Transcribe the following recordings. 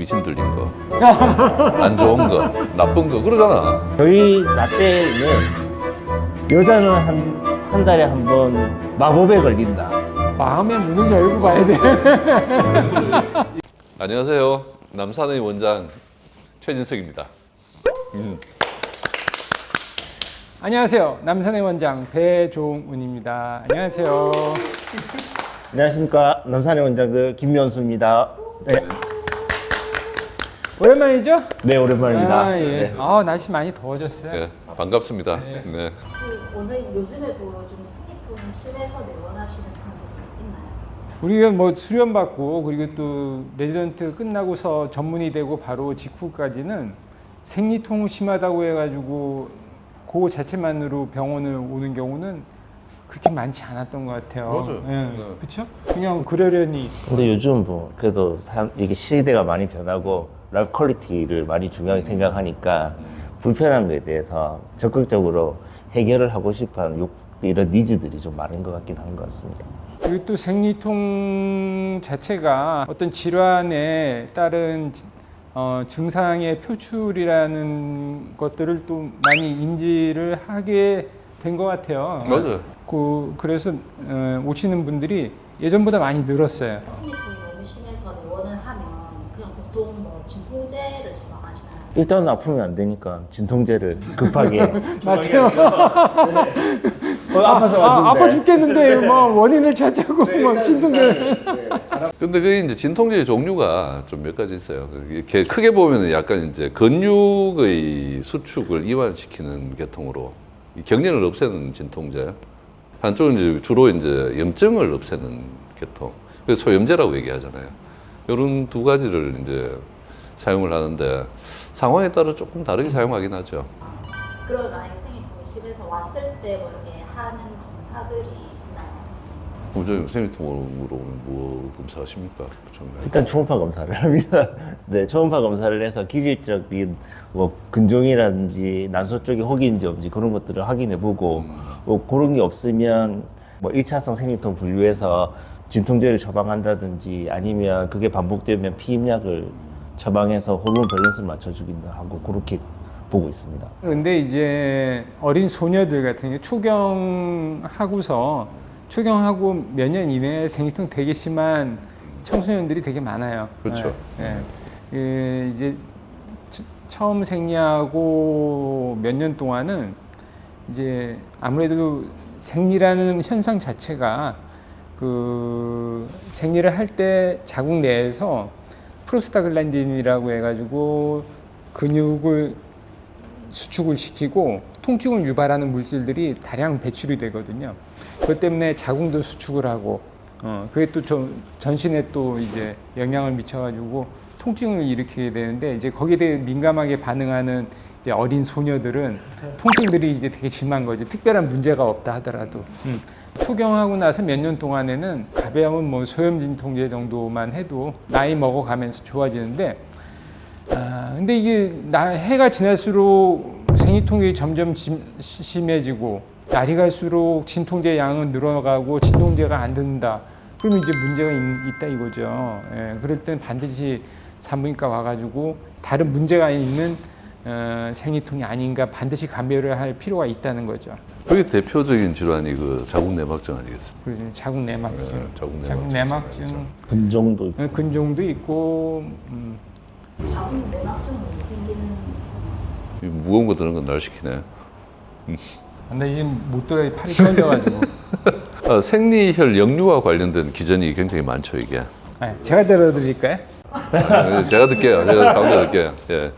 귀신 들린 거, 안 좋은 거, 나쁜 거 그러잖아. 저희 라떼는 여자는 한 한 달에 한 번 마법에 걸린다. 마음의 문을 열고 봐야 돼. 안녕하세요. 남산의 원장 최진석입니다. 안녕하세요. 남산의 원장 배종훈입니다. 안녕하세요. 안녕하십니까 남산의 원장들 김면수입니다. 네, 오랜만이죠? 네 오랜만입니다. 아, 예. 네. 아, 날씨 많이 더워졌어요. 예, 반갑습니다. 네. 그 원장님 요즘에도 좀 생리통이 심해서 내원하시는 분들이 있나요? 우리가 뭐 수련 받고 그리고 또 레지던트 끝나고서 전문의 되고 바로 직후까지는 생리통 심하다고 해가지고 그 자체만으로 병원을 오는 경우는 그렇게 많지 않았던 것 같아요. 맞아요. 예. 네. 그렇죠? 그냥 그러려니 근데 요즘 뭐 그래도 사람 이게 시대가 많이 변하고 라이프 퀄리티를 많이 중요하게 생각하니까 불편한 거에 대해서 적극적으로 해결을 하고 싶어하는 욕, 이런 니즈들이 좀 많은 것 같긴 한 것 같습니다. 그리고 또 생리통 자체가 어떤 질환에 따른 지- 어, 증상의 표출이라는 것들을 또 많이 인지를 하게 된 것 같아요. 맞아요. 그, 그래서 어, 오시는 분들이 예전보다 많이 늘었어요. 생리통이 너무 심해서 내원을 하면 그냥 보통 뭐 진통제를 처방하시나요? 일단 아프면 안 되니까 진통제를 급하게 맞죠? 어, 아파서 아, 아파 왔는데 죽겠는데 뭐 원인을 찾자고 막 진통제. 근데 그게 이제 진통제의 종류가 좀 몇 가지 있어요. 이렇게 크게 보면 약간 이제 근육의 수축을 이완시키는 계통으로 이 경련을 없애는 진통제. 한쪽은 이제 주로 이제 염증을 없애는 계통. 그래서 소염제라고 얘기하잖아요. 이런 두 가지를 이제 사용을 하는데 상황에 따라 조금 다르게 사용하긴 하죠. 그럼 만약에 생리통이 심해서 왔을 때 뭐 이렇게 하는 검사들이 있나요? 생리통으로 뭐 검사하십니까? 정말. 일단 초음파 검사를 합니다. 네, 초음파 검사를 해서 기질적인 뭐 근종이라든지 난소 쪽에 혹인지 없는지 그런 것들을 확인해보고 뭐 그런 게 없으면 뭐 1차성 생리통 분류해서 진통제를 처방한다든지 아니면 그게 반복되면 피임약을 처방해서 호르몬 밸런스를 맞춰주기도 하고 그렇게 보고 있습니다. 근데 이제 어린 소녀들 같은 경우 초경하고서 초경하고 몇 년 이내에 생리통 되게 심한 청소년들이 되게 많아요. 그렇죠. 예, 예. 그 이제 처- 처음 생리하고 몇 년 동안은 이제 아무래도 생리라는 현상 자체가 그 생리를 할 때 자궁 내에서 프로스타글란딘이라고 해가지고 근육을 수축을 시키고 통증을 유발하는 물질들이 다량 배출이 되거든요. 그것 때문에 자궁도 수축을 하고, 어, 그게 또 좀 전신에 또 이제 영향을 미쳐가지고 통증을 일으키게 되는데 이제 거기에 대해 민감하게 반응하는 이제 어린 소녀들은 통증들이 이제 되게 심한 거지. 특별한 문제가 없다 하더라도. 음. 초경하고 나서 몇 년 동안에는 가벼운 뭐 소염 진통제 정도만 해도 나이 먹어가면서 좋아지는데 아, 근데 이게 나, 해가 지날수록 생리통이 점점 심, 시- 심해지고 날이 갈수록 진통제 양은 늘어가고 진통제가 안 듣는다. 그러면 이제 문제가 있, 다 이거죠. 예, 그럴 땐 반드시 산부인과 와가지고 다른 문제가 있는 어, 생리통이 아닌가 반드시 감별을 할 필요가 있다는 거죠. 그게 대표적인 질환이 그 자궁 내막증 아니겠습니까? 그래서 자궁 내막증, 네, 자궁 자궁 내막증. 내막증, 근종도 있고 어, 근종도 있고 음, 자궁 내막증이 생기는 이 무거운 거 드는 건 날 시키네. 근데 지금 못 들어 팔이 떨려가지고. 아, 생리혈 역류와 관련된 기전이 굉장히 많죠 이게. 네, 제가 들어드릴까요? 네, 제가 듣게요. 제가 가운데 듣게요. 예.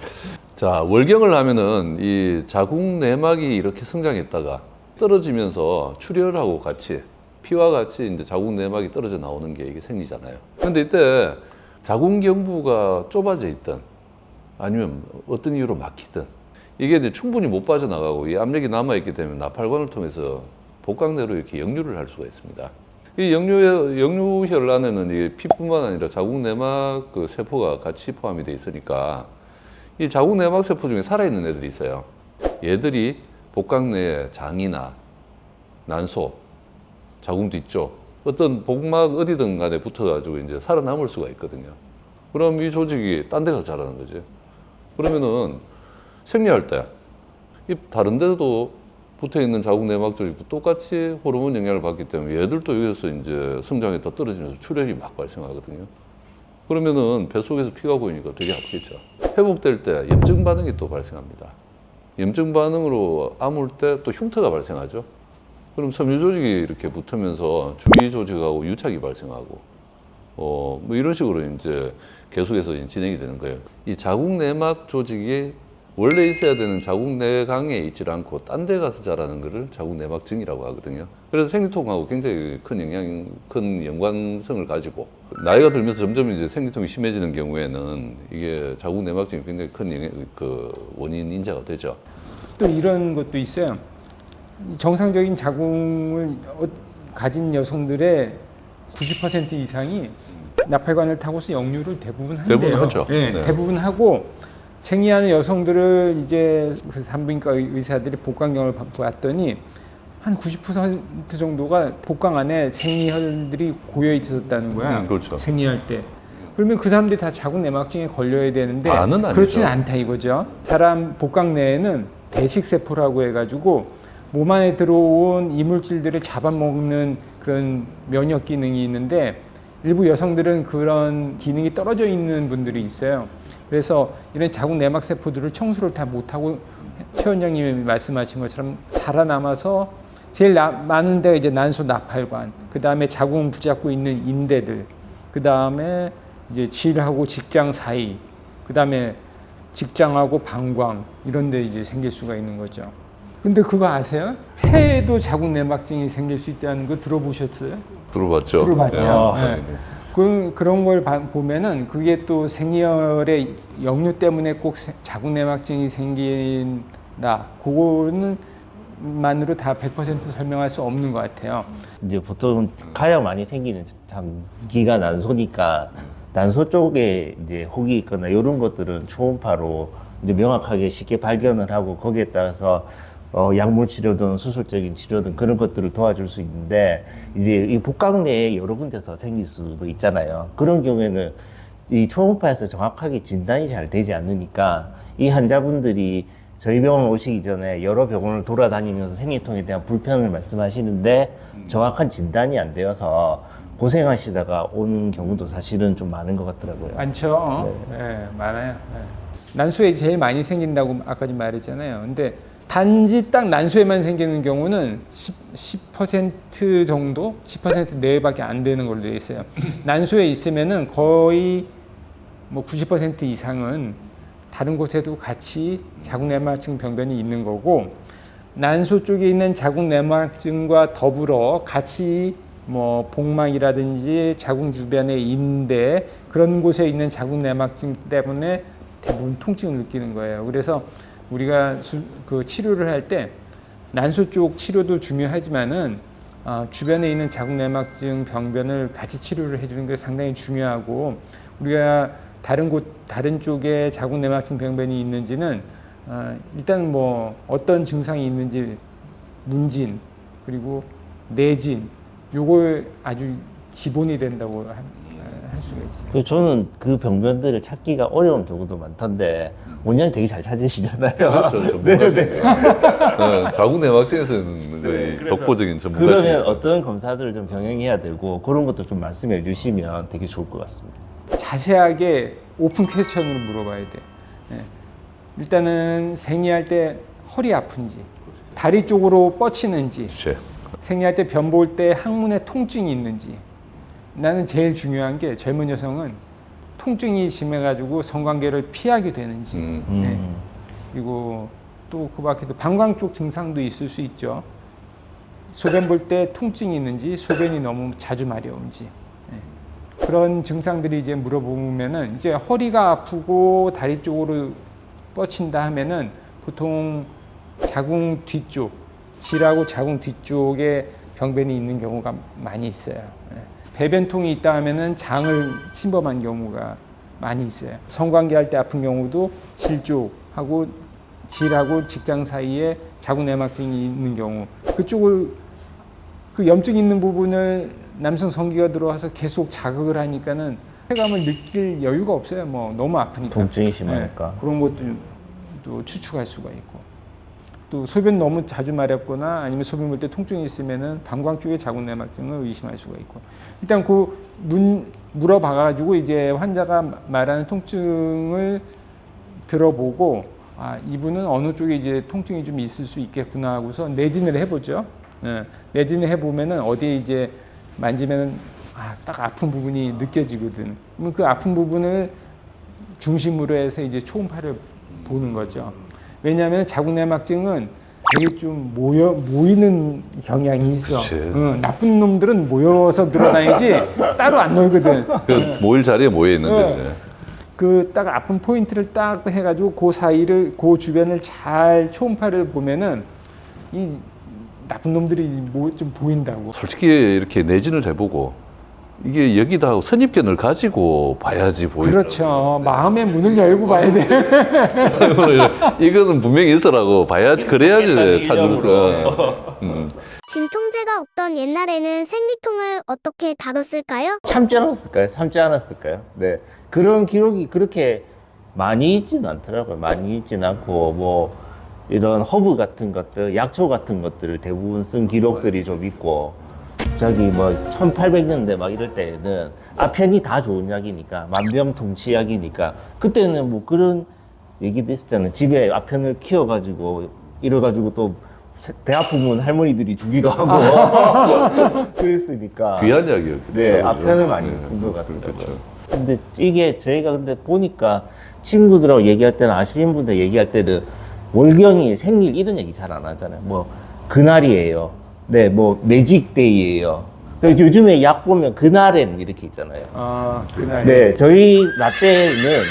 자 월경을 하면은 이 자궁 내막이 이렇게 성장했다가 떨어지면서 출혈하고 같이 피와 같이 이제 자궁 내막이 떨어져 나오는 게 이게 생리잖아요. 근데 이때 자궁 경부가 좁아져 있든 아니면 어떤 이유로 막히든 이게 이제 충분히 못 빠져나가고 이 압력이 남아 있기 때문에 나팔관을 통해서 복강내로 이렇게 역류를 할 수가 있습니다. 이 역류 역류혈 안에는 이 피뿐만 아니라 자궁 내막 그 세포가 같이 포함이 돼 있으니까 이 자궁 내막 세포 중에 살아 있는 애들이 있어요. 얘들이 복강내의 장이나 난소, 자궁 뒤쪽 어떤 복막 어디든 간에 붙어가지고 이제 살아남을 수가 있거든요. 그럼 이 조직이 딴 데 가서 자라는 거지. 그러면은 생리할 때, 이 다른 데도 붙어 있는 자궁 내막 조직도 똑같이 호르몬 영향을 받기 때문에 얘들도 여기서 이제 성장이 더 떨어지면서 출혈이 막 발생하거든요. 그러면은 뱃속에서 피가 고이니까 되게 아프겠죠. 회복될 때 염증 반응이 또 발생합니다. 염증 반응으로 아물 때 또 흉터가 발생하죠. 그럼 섬유 조직이 이렇게 붙으면서 주위 조직하고 유착이 발생하고 어, 뭐 이런 식으로 이제 계속해서 진행이 되는 거예요. 이 자궁 내막 조직이 원래 있어야 되는 자궁 내강에 있지 않고 딴 데 가서 자라는 거를 자궁 내막증이라고 하거든요. 그래서 생리통하고 굉장히 큰 영향, 큰 연관성을 가지고 나이가 들면서 점점 이제 생리통이 심해지는 경우에는 이게 자궁 내막증이 굉장히 큰 영향, 그 원인 인자가 되죠. 또 이런 것도 있어요. 정상적인 자궁을 어- 가진 여성들의 90% 이상이 나팔관을 타고서 역류를 대부분 한대요. 대부분 하죠. 네, 네. 대부분 하고 생리하는 여성들을 이제 그 산부인과 의- 의사들이 복강경을 봐- 봤더니 한 90% 정도가 복강 안에 생리혈들이 고여 있었다는 거야. 음, 그렇죠. 생리할 때. 그러면 그 사람들이 다 자궁 내막증에 걸려야 되는데. 그렇지는 않다 이거죠. 사람 복강 내에는 대식세포라고 해가지고 몸 안에 들어온 이물질들을 잡아먹는 그런 면역 기능이 있는데 일부 여성들은 그런 기능이 떨어져 있는 분들이 있어요. 그래서 이런 자궁 내막 세포들을 청소를 다 못하고 최 원장님이 말씀하신 것처럼 살아남아서 제일 나- 많은 데가 이제 난소 나팔관, 그 다음에 자궁 붙잡고 있는 인대들, 그 다음에 이제 질하고 직장 사이, 그 다음에 직장하고 방광 이런 데 이제 생길 수가 있는 거죠. 근데 그거 아세요? 폐에도 자궁 내막증이 생길 수 있다는 거 들어보셨어요? 들어봤죠? 들어봤죠. 예. 네. 그, 그런 걸 봐- 보면은 그게 또 생리혈의 역류 때문에 꼭 세- 자궁 내막증이 생긴다. 그거는 만으로 다 100% 설명할 수 없는 것 같아요. 이제 보통 가야 많이 생기는 장기가 난소니까 난소 쪽에 이제 혹이 있거나 이런 것들은 초음파로 이제 명확하게 쉽게 발견을 하고 거기에 따라서 어, 약물 치료든 수술적인 치료든 그런 것들을 도와줄 수 있는데 이제 이 복강 내에 여러 군데서 생길 수도 있잖아요. 그런 경우에는 이 초음파에서 정확하게 진단이 잘 되지 않으니까 이 환자분들이 저희 병원 오시기 전에 여러 병원을 돌아다니면서 생리통에 대한 불편을 말씀하시는데 정확한 진단이 안 되어서 고생하시다가 오는 경우도 사실은 좀 많은 것 같더라고요. 많죠. 네, 많아요. 네. 난소에 제일 많이 생긴다고 아까 좀 말했잖아요. 근데 단지 딱 난소에만 생기는 경우는 10, 10% 정도, 10% 내외밖에 안 되는 걸로 되어 있어요. 난소에 있으면은 거의 뭐 90% 이상은 다른 곳에도 같이 자궁내막증 병변이 있는 거고 난소 쪽에 있는 자궁내막증과 더불어 같이 뭐 복막이라든지 자궁 주변의 인대 그런 곳에 있는 자궁내막증 때문에 대부분 통증을 느끼는 거예요. 그래서 우리가 수, 그 치료를 할 때 난소 쪽 치료도 중요하지만은 아, 주변에 있는 자궁내막증 병변을 같이 치료를 해주는 게 상당히 중요하고 우리가 다른 곳 다른 쪽에 자궁내막증 병변이 있는지는 아, 일단 뭐 어떤 증상이 있는지 문진 그리고 내진 요걸 아주 기본이 된다고 할, 할 수가 있어요. 저는 그 병변들을 찾기가 어려운 경우도 많던데 원장이 되게 잘 찾으시잖아요. 그렇죠. 전문가시니까. 네, 자궁 내막증에서는 거의 독보적인 전문가시니까. 그러면 어떤 검사들을 좀 병행해야 되고 그런 것도 좀 말씀해 주시면 되게 좋을 것 같습니다. 자세하게 오픈 퀘스천으로 물어봐야 돼. 예. 일단은 생리할 때 허리 아픈지, 다리 쪽으로 뻗치는지, 그렇지. 생리할 때 변 볼 때 항문에 통증이 있는지. 나는 제일 중요한 게 젊은 여성은 통증이 심해가지고 성관계를 피하게 되는지. 음. 예. 그리고 또 그 밖에도 방광 쪽 증상도 있을 수 있죠. 소변 볼 때 통증이 있는지, 소변이 너무 자주 마려운지. 예. 그런 증상들이 이제 물어보면은 이제 허리가 아프고 다리 쪽으로 뻗친다 하면은 보통 자궁 뒤쪽, 질하고 자궁 뒤쪽에 병변이 있는 경우가 많이 있어요. 예. 배변통이 있다 하면은 장을 침범한 경우가 많이 있어요. 성관계 할 때 아픈 경우도 질 쪽하고 질하고 직장 사이에 자궁 내막증이 있는 경우 그쪽을 그 염증 있는 부분을 남성 성기가 들어와서 계속 자극을 하니까는 쾌감을 느낄 여유가 없어요. 뭐 너무 아프니까. 통증이 심하니까. 네, 그런 것들도 추측할 수가 있고 또 소변 너무 자주 마렵거나 아니면 소변 볼 때 통증이 있으면은 방광 쪽에 자궁 내막증을 의심할 수가 있고 일단 그 문 물어봐 가지고 이제 환자가 말하는 통증을 들어보고 아 이분은 어느 쪽에 이제 통증이 좀 있을 수 있겠구나 하고서 내진을 해보죠. 예, 내진을 해보면은 어디에 이제 만지면은 아, 딱 아픈 부분이 느껴지거든. 그러면 그 아픈 부분을 중심으로 해서 이제 초음파를 보는 거죠. 왜냐하면 자궁내막증은 되게 좀 모여 모이는 경향이 있어. 응, 나쁜 놈들은 모여서 늘어나야지 따로 안 놀거든. 그 모일 자리에 모여 있는 네. 거지. 그 딱 아픈 포인트를 딱 해가지고 그 사이를 그 주변을 잘 초음파를 보면은 이 나쁜 놈들이 뭐 좀 보인다고. 솔직히 이렇게 내진을 해보고 이게 여기다 선입견을 가지고 봐야지 보이더라고요. 그렇죠. 마음의 문을 열고 봐야 돼. 이거는 분명히 있어라고 봐야지 그래야지 찾을 수. 음. 진통제가 없던 옛날에는 생리통을 어떻게 다뤘을까요? 참지 않았을까요? 참지 않았을까요? 네. 그런 기록이 그렇게 많이 있지는 않더라고요. 많이 있지는 않고, 뭐, 이런 허브 같은 것들, 약초 같은 것들을 대부분 쓴 기록들이 좀 있고, 저기 뭐, 1800년대 막 이럴 때는 아편이 다 좋은 약이니까, 만병통치약이니까, 그때는 뭐 그런 얘기도 있었잖아요. 집에 아편을 키워가지고, 이래가지고 또, 배 아프면 할머니들이 주기도 하고, 그랬으니까. 귀한 약이었죠. 네, 그죠? 앞편을 많이 네, 쓴 것 같더라고요. 그렇죠. 근데 이게 저희가 근데 보니까 친구들하고 얘기할 때는 아시는 분들 얘기할 때는 월경이 생일 이런 얘기 잘 안 하잖아요. 뭐 그날이에요. 네, 뭐 매직데이예요. 근데 요즘에 약 보면 그날엔 이렇게 있잖아요. 아 그날. 네, 저희 라떼는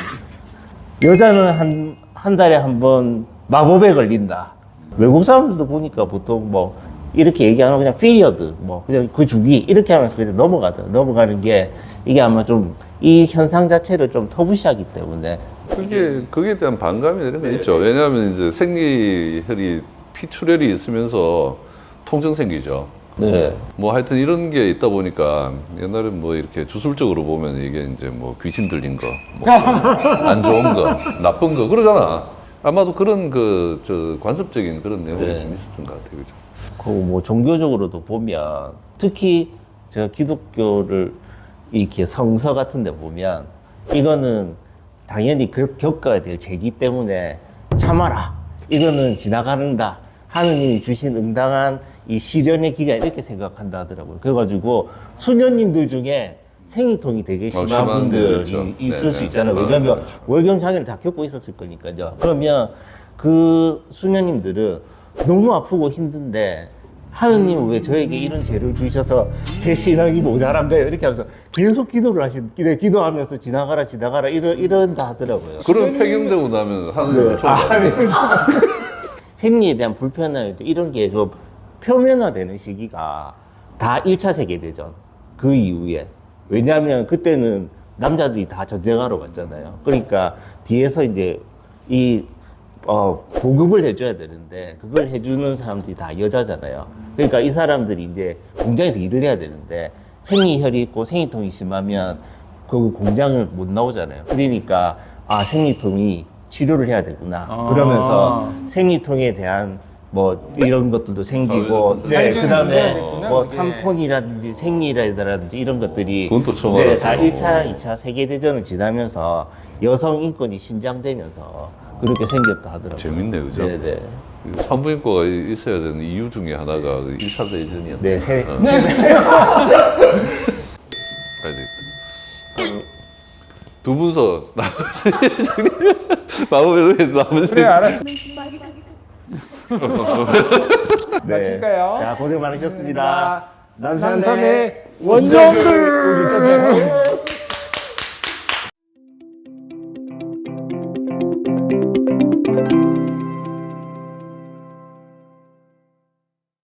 여자는 한, 한 달에 한 번 마법에 걸린다. 외국 사람들도 보니까 보통 뭐 이렇게 얘기하면 그냥 피리어드, 뭐 그냥 그 주기 이렇게 하면서 그냥 넘어가더 넘어가는 게 이게 아마 좀 이 현상 자체를 좀 터부시하기 때문에 그게 거기에 대한 반감이 이런 거 있죠. 왜냐하면 이제 생리혈이 피출혈이 있으면서 통증 생기죠. 네. 뭐 하여튼 이런 게 있다 보니까 옛날에 뭐 이렇게 주술적으로 보면 이게 이제 뭐 귀신 들린 거, 뭐 안 좋은 거, 나쁜 거 그러잖아. 아마도 그런 그 저 관습적인 그런 내용이 네. 좀 있었던 것 같아요, 그죠? 그뭐 종교적으로도 보면 특히 제가 기독교를 이렇게 성서 같은 데 보면 이거는 당연히 그 겪어야 될 죄기 때문에 참아라. 이거는 지나가는다. 하느님이 주신 응당한 이 시련의 기간 이렇게 생각한다 하더라고요. 그래가지고 수녀님들 중에 생리통이 되게 심한 심한 분들이 분들 있죠. 있을 네, 수 네. 있잖아요. 아, 왜냐하면. 월경 장애를 다 겪고 있었을 거니까요. 그러면 그 수녀님들은 너무 아프고 힘든데 하느님 왜 저에게 이런 죄를 주셔서 제 신앙이 모자란가요? 이렇게 하면서 계속 기도를 하신, 기도, 기도하면서 지나가라, 지나가라, 이런, 이런다 하더라고요. 그런 폐경되고 나면 하는 네. 생리에 대한 불편함, 이런 게 좀 표면화되는 시기가 다 1차 세계대전 그 이후에. 왜냐하면 그때는 남자들이 다 전쟁하러 갔잖아요. 그러니까 뒤에서 이제 이, 어, 보급을 해줘야 되는데 그걸 해주는 사람들이 다 여자잖아요. 그러니까 이 사람들이 이제 공장에서 일을 해야 되는데 생리혈이 있고 생리통이 심하면 그 공장을 못 나오잖아요. 그러니까 아 생리통이 치료를 해야 되구나. 아. 그러면서 생리통에 대한 뭐 이런 것들도 생기고 네, 살균 그다음에 문제가 됐구나, 뭐 그게. 탐폰이라든지 생리라든지 이런 것들이 그건 또 처음 네, 알았어요. 다 1차, 2차 세계대전을 지나면서 여성 인권이 신장되면서 그렇게 생겼다 하더라고요. 재밌네, 그죠? 네, 네. 그 산부인과가 있어야 되는 이유 중에 하나가 그 1차 대전이었네. 네, 세, 가야 되겠다. 두 분서 마법에서 나머지 그래 알았어. 네. 마칠까요? 자, 고생 많으셨습니다. 남산의 원정들.